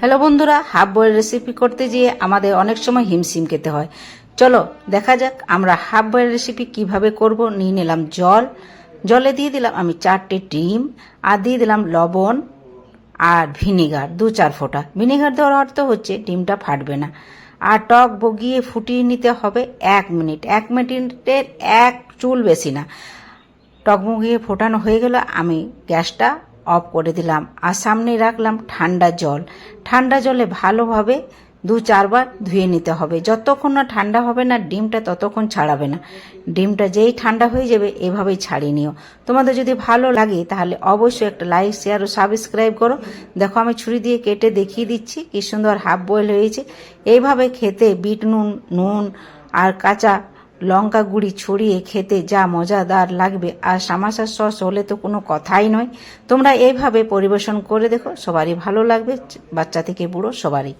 Hello বন্ধুরা, half boil recipe করতে গিয়ে আমাদের অনেক সময় হিমশিম খেতে হয়। চলো, দেখা যাক আমরা হাফ বয়েল রেসিপি কীভাবে করব। নিয়ে নিলাম জল। জলে দিয়ে দিলাম আমি চারটে ডিম, আর দিয়ে দিলাম লবণ আর ভিনিগার, দু চার ফোঁটা। ভিনিগার দেওয়ার অর্থ হচ্ছে ডিমটা ফাটবে না। আর টক বগিয়ে ফুটিয়ে নিতে হবে এক মিনিট। এক মিনিটের এক চুল বেশি না। টকমগিয়ে ফোটানো হয়ে গেল, আমি গ্যাসটা অফ করে দিলাম। আর সামনে রাখলাম ঠান্ডা জল। ঠান্ডা জলে ভালোভাবে দু চারবার ধুয়ে নিতে হবে। যতক্ষণ না ঠান্ডা হবে না, ডিমটা ততক্ষণ ছাড়াবে না। ডিমটা যেই ঠান্ডা হয়ে যাবে, এভাবেই ছাড়িয়ে নিও। তোমাদের যদি ভালো লাগে, তাহলে অবশ্যই একটা লাইক শেয়ার ও সাবস্ক্রাইব করো। দেখো, আমি ছুরি দিয়ে কেটে দেখিয়ে দিচ্ছি কি সুন্দর হাফ বয়েল হয়েছে। এইভাবে খেতে বিট, নুন নুন আর কাঁচা লঙ্কা গুঁড়ি ছড়িয়ে খেতে যা মজাদার লাগবে। আর সামাসার সস হলে তো কোনো কথাই নয়। তোমরা এইভাবে পরিবেশন করে দেখো, সবারই ভালো লাগবে, বাচ্চা থেকে বুড়ো সবারই।